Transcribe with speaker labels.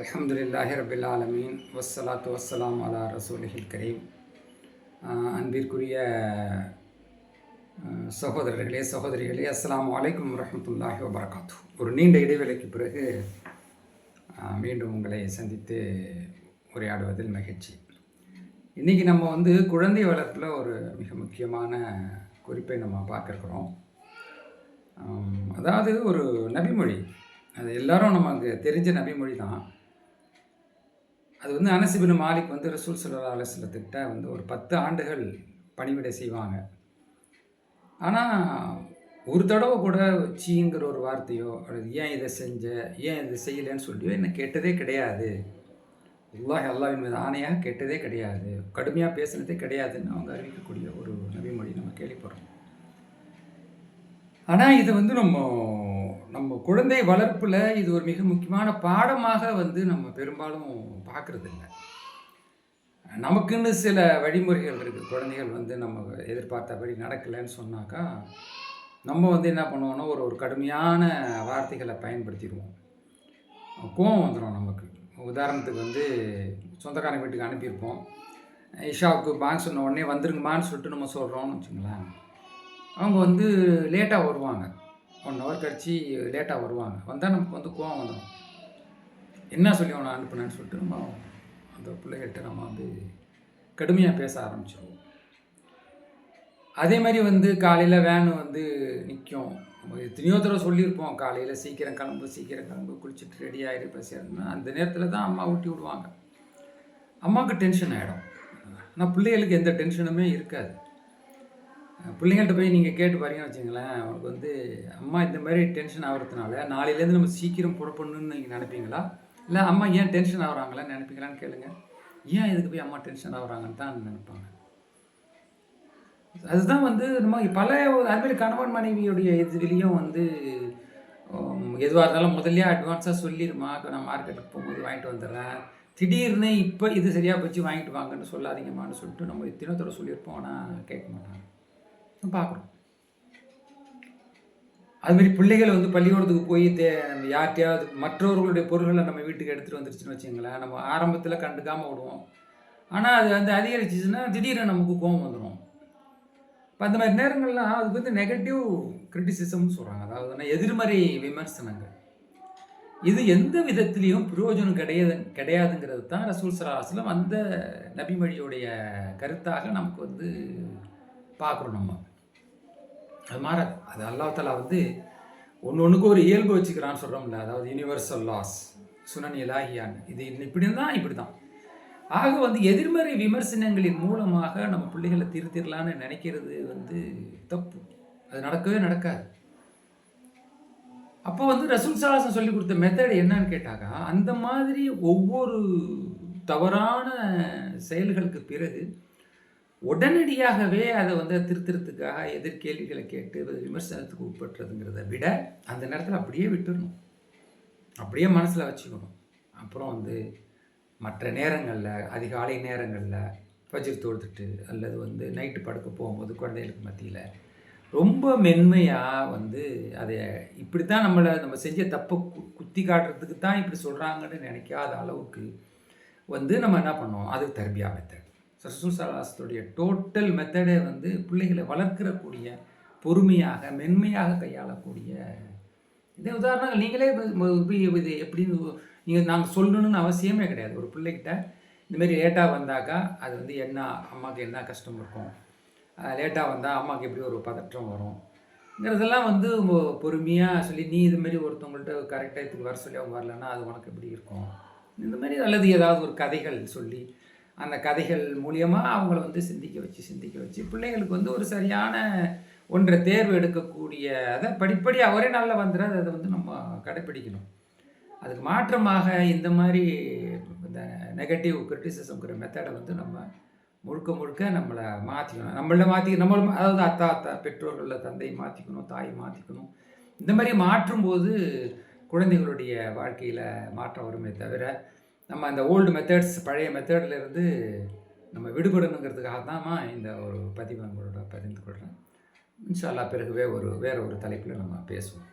Speaker 1: அல்ஹம்துலில்லாஹி ரபில் ஆலமீன். வசலாத்து வஸ்ஸலாம் அலா ரசூலிஹில் கரீம். அன்பிற்குரிய சகோதரர்களே சகோதரிகளே அஸ்லாம் அலைக்கும் வரமத்துல்லாஹி வபரகாத்து ஒரு நீண்ட இடைவேளைக்கு பிறகு மீண்டும் உங்களை சந்தித்து உரையாடுவதில் மகிழ்ச்சி. இன்றைக்கி நம்ம வந்து குழந்தை வளர்ப்பில் ஒரு மிக முக்கியமான குறிப்பை நம்ம பார்க்குறோம். அதாவது ஒரு நபிமொழி. அது எல்லாரும் நமக்கு தெரிஞ்ச நபிமொழி தான். அது வந்து அனசிபின் மாலிக் வந்து ரசூல் சல்லா அலுவலத்திட்ட வந்து ஒரு பத்து ஆண்டுகள் பணிவிடை செய்வாங்க. ஆனால் ஒரு தடவை கூட சீங்கிற ஒரு வார்த்தையோ அல்லது ஏன் இதை செஞ்ச ஏன் இதை செய்யலைன்னு சொல்லியோ என்ன கேட்டதே கிடையாது. அல்லாஹ் அல்லாவின் மீது ஆணையாக கேட்டதே கிடையாது. கடுமையாக பேசுனதே கிடையாதுன்னு அவங்க அறிவிக்கக்கூடிய ஒரு நபிமொழி நம்ம கேள்விப்படுறோம். ஆனால் இதை வந்து நம்ம நம்ம குழந்தை வளர்ப்பில் இது ஒரு மிக முக்கியமான பாடமாக வந்து நம்ம பெரும்பாலும் பார்க்குறதில்ல. இல்லை நமக்குன்னு சில வழிமுறைகள் இருக்குது. குழந்தைகள் வந்து நம்ம எதிர்பார்த்தபடி நடக்கலைன்னு சொன்னாக்கா நம்ம வந்து என்ன பண்ணுவோம்னா ஒரு ஒரு கடுமையான வார்த்தைகளை பயன்படுத்திடுவோம். கோவம் வந்துடும் நமக்கு. உதாரணத்துக்கு வந்து சொந்தக்காரங்க வீட்டுக்கு அனுப்பியிருப்போம். இஷாவுக்கு பேங்க் சொன்ன உடனே வந்துருங்கம்மான்னு சொல்லிட்டு நம்ம சொல்கிறோம்னு வச்சுங்களேன். அவங்க வந்து லேட்டாக வருவாங்க. ஒன் ஹவர் கழிச்சு லேட்டாக வருவாங்க. வந்தால் நமக்கு வந்து கோவம் வந்துடும் என்ன சொல்லி அவனை அனுப்புனேன்னு சொல்லிட்டு நம்ம அந்த பிள்ளைகிட்ட நம்ம வந்து கடுமையாக பேச ஆரம்பிச்சிடுவோம் அதே மாதிரி வந்து காலையில் வேனு வந்து நிற்கும் நம்ம எத்தனையோ தடவை சொல்லியிருப்போம். காலையில் சீக்கிரம் கிளம்பு சீக்கிரம் கிளம்பு குளிச்சுட்டு ரெடி ஆகிடு பேசுறதுன்னா அந்த நேரத்தில் தான் அம்மா ஊட்டி விடுவாங்க. அம்மாவுக்கு டென்ஷன் ஆகிடும் ஆனால் பிள்ளைகளுக்கு எந்த டென்ஷனுமே இருக்காது. பிள்ளைங்கள்ட்ட போய் நீங்கள் கேட்டு பாருங்கன்னு வச்சுங்களேன் அவனுக்கு வந்து அம்மா இந்த மாதிரி டென்ஷன் ஆகிறதுனால நாளையிலேருந்து நம்ம சீக்கிரம் புறப்படணும்னு நீங்கள் நினைப்பீங்களா? இல்லை அம்மா ஏன் டென்ஷன் ஆகுறாங்களான்னு நினைப்பீங்களான்னு கேளுங்க. ஏன் இதுக்கு போய் அம்மா டென்ஷன் ஆகுறாங்கன்னு தான் நினைப்பாங்க. அதுதான் வந்து நம்ம பல அதுமாரி கணவன் மனைவியுடைய இதுலேயும் வந்து எதுவாக இருந்தாலும் முதல்லையே அட்வான்ஸாக சொல்லிடுமா நான் மார்க்கெட்டுக்கு போகும்போது வாங்கிட்டு வந்துடுறேன். திடீர்னு இப்போ இது சரியாக போச்சு வாங்கிட்டு வாங்கன்னு சொல்லாதீங்கம்மான்னு சொல்லிட்டு நம்ம தினத்தோட சொல்லியிருப்போம் ஆனால் கேட்க மாட்டாங்க. பார்க்குறோம் அதுமாரி பிள்ளைகள் வந்து பள்ளிக்கூடத்துக்கு போய் தே யார்கிட்டயாவது மற்றவர்களுடைய பொருள்களை நம்ம வீட்டுக்கு எடுத்துகிட்டு வந்துருச்சுன்னு வச்சுங்களேன் நம்ம ஆரம்பத்தில் கண்டுக்காமல் விடுவோம். ஆனால் அது வந்து அதிகரிச்சிச்சுன்னா திடீர்னு நமக்கு கோவம் வந்துடும் இப்போ அந்த மாதிரி நேரங்கள்லாம் அதுக்கு வந்து நெகட்டிவ் கிரிட்டிசிசம்னு சொல்கிறாங்க அதாவது எதிர்மறை விமர்சனங்கள். இது எந்த விதத்துலேயும் பிரயோஜனம் கிடையாது கிடையாதுங்கிறது தான் ரசூல் சலாஹலம் அந்த நபிமொழியுடைய கருத்தாக நமக்கு வந்து பார்க்குறோம் நம்ம. அது மாறாது. அது அல்லாஹாலா வந்து ஒன்று ஒன்றுக்கு ஒரு இயல்பு வச்சுக்கிறான்னு சொல்கிறோம்ல அதாவது யூனிவர்சல் லாஸ் சுனன் இலாகியான் இது இப்படி தான் இப்படி தான் ஆக வந்து எதிர்மறை விமர்சனங்களின் மூலமாக நம்ம பிள்ளைகளை திருத்திடலான்னு நினைக்கிறது வந்து தப்பு. அது நடக்கவே நடக்காது. அப்போ வந்து ரசூல் சலாசம் சொல்லி கொடுத்த மெத்தட் என்னன்னு கேட்டாக்கா அந்த மாதிரி ஒவ்வொரு தவறான செயல்களுக்கு பிறகு உடனடியாகவே அதை வந்து திருத்திரத்துக்காக எதிர்கேள்விகளை கேட்டு விமர்சனத்துக்கு உட்பட்டுறதுங்கிறத விட அந்த நேரத்தில் அப்படியே விட்டுடணும் அப்படியே மனசில் வச்சுக்கணும். அப்புறம் வந்து மற்ற நேரங்களில் அதிகாலை நேரங்களில் பஜிர் தொடுத்துட்டு அல்லது வந்து நைட்டு படுக்க போகும்போது குழந்தைகளுக்கு மத்தியில் ரொம்ப மென்மையாக வந்து அதை இப்படி தான் நம்மளை நம்ம செஞ்ச தப்பை குத்தி காட்டுறதுக்கு தான் இப்படி சொல்கிறாங்கன்னு நினைக்காத அளவுக்கு வந்து நம்ம என்ன பண்ணுவோம் அது தர்பியா மெத்தட் சரசூல் டோட்டல் மெத்தடே வந்து பிள்ளைகளை வளர்க்கிறக்கூடிய பொறுமையாக மென்மையாக கையாளக்கூடிய. இதே உதாரணங்கள் நீங்களே இது எப்படின்னு நீங்கள் நாங்கள் சொல்லணும்னு அவசியமே கிடையாது. ஒரு பிள்ளைகிட்ட இந்தமாரி லேட்டாக வந்தாக்கா அது வந்து என்ன அம்மாவுக்கு என்ன கஷ்டம் இருக்கும்? லேட்டாக வந்தால் அம்மாவுக்கு எப்படி ஒரு பதற்றம் வரும்ங்கிறதெல்லாம் வந்து பொறுமையாக சொல்லி நீ இதுமாரி ஒருத்தவங்கள்ட்ட கரெக்டாக இதுக்கு வர சொல்லி அவங்க வரலன்னா அது உனக்கு எப்படி இருக்கும்? இந்த மாதிரி அல்லது ஏதாவது ஒரு கதைகள் சொல்லி அந்த கதைகள் மூலியமாக அவங்கள வந்து சிந்திக்க வச்சு சிந்திக்க வச்சு பிள்ளைங்களுக்கு வந்து ஒரு சரியான ஒன்றை தேர்வு எடுக்கக்கூடிய அதை படிப்படி அவரே நல்லா வந்துடுறது அதை வந்து நம்ம கடைப்பிடிக்கணும். அதுக்கு மாற்றமாக இந்த மாதிரி இந்த நெகட்டிவ் கிரிட்டிசிசம்ங்கிற மெத்தடை வந்து நம்ம முழுக்க முழுக்க நம்மளை மாற்றிக்கணும் நம்மள மாற்றி நம்மள அதாவது அத்தா அத்தா பெற்றோர்களில் தந்தையை மாற்றிக்கணும் தாயை மாற்றிக்கணும் இந்த மாதிரி மாற்றும்போது குழந்தைகளுடைய வாழ்க்கையில் மாற்றம் வருமே தவிர நம்ம அந்த ஓல்டு மெத்தட்ஸ் பழைய மெத்தட்லேருந்து நம்ம விடுபடணுங்கிறதுக்காக தான் இந்த ஒரு பதிவு உங்களோட பகிர்ந்து கொள்கிறேன் இன்ஷால்லா பிறகுவே ஒரு வேறு ஒரு தலைப்பில் நம்ம பேசுவோம்.